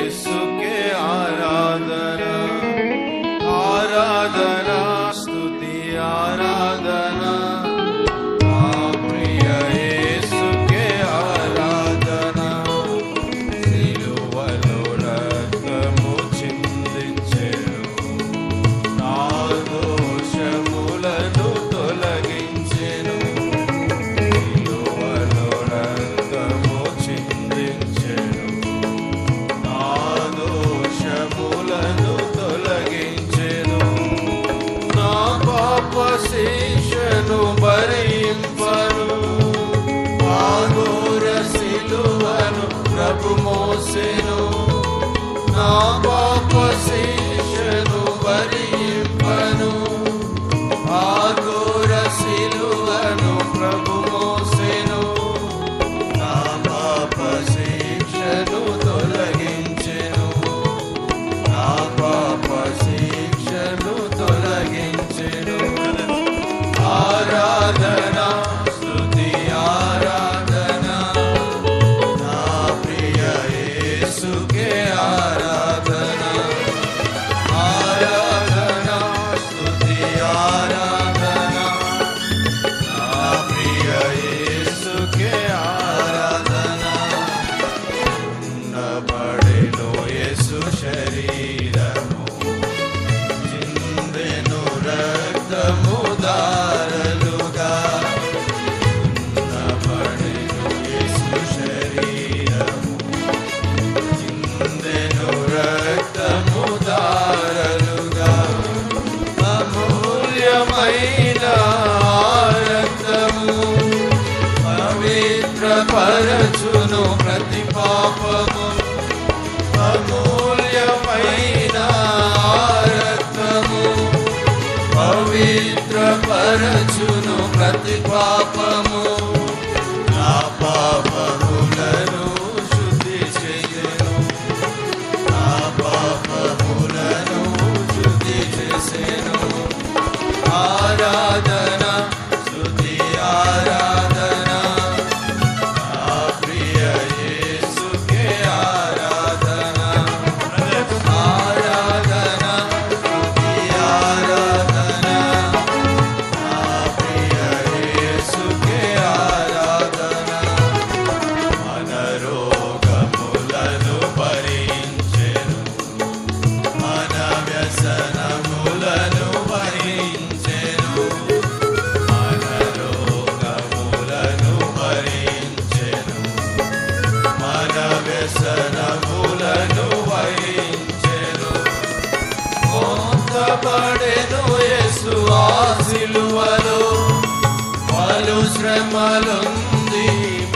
Jesus. você, não, não పరచును ప్రతి పాపము అమూల్యమైన రత్నము పవిత్ర పరచును ప్రతి పాపము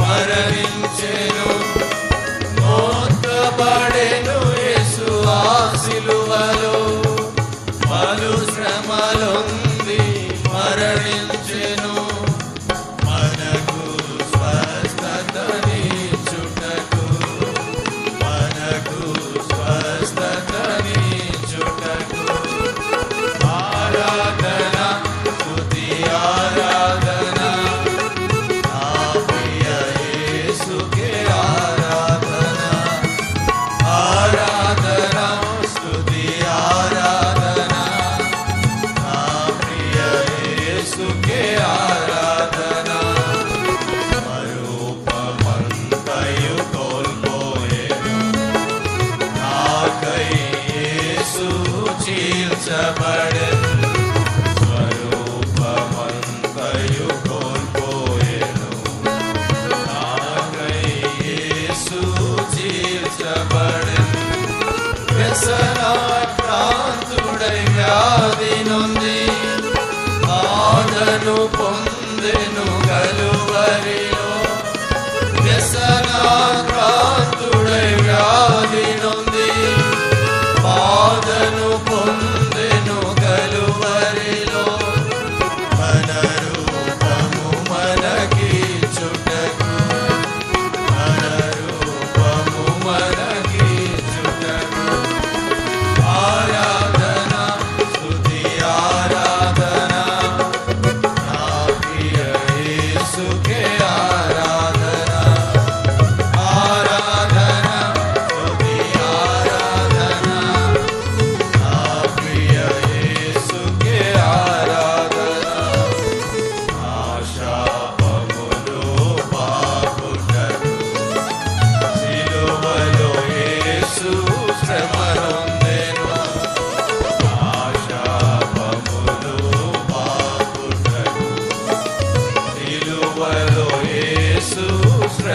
పరవించే Hare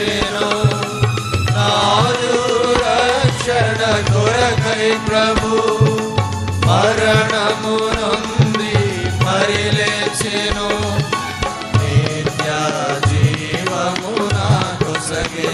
చేసెను నాదు రక్షణ కొరకై ప్రభు మరణము నుండి పరిలేచెను. నిత్య జీవము నాకు సగే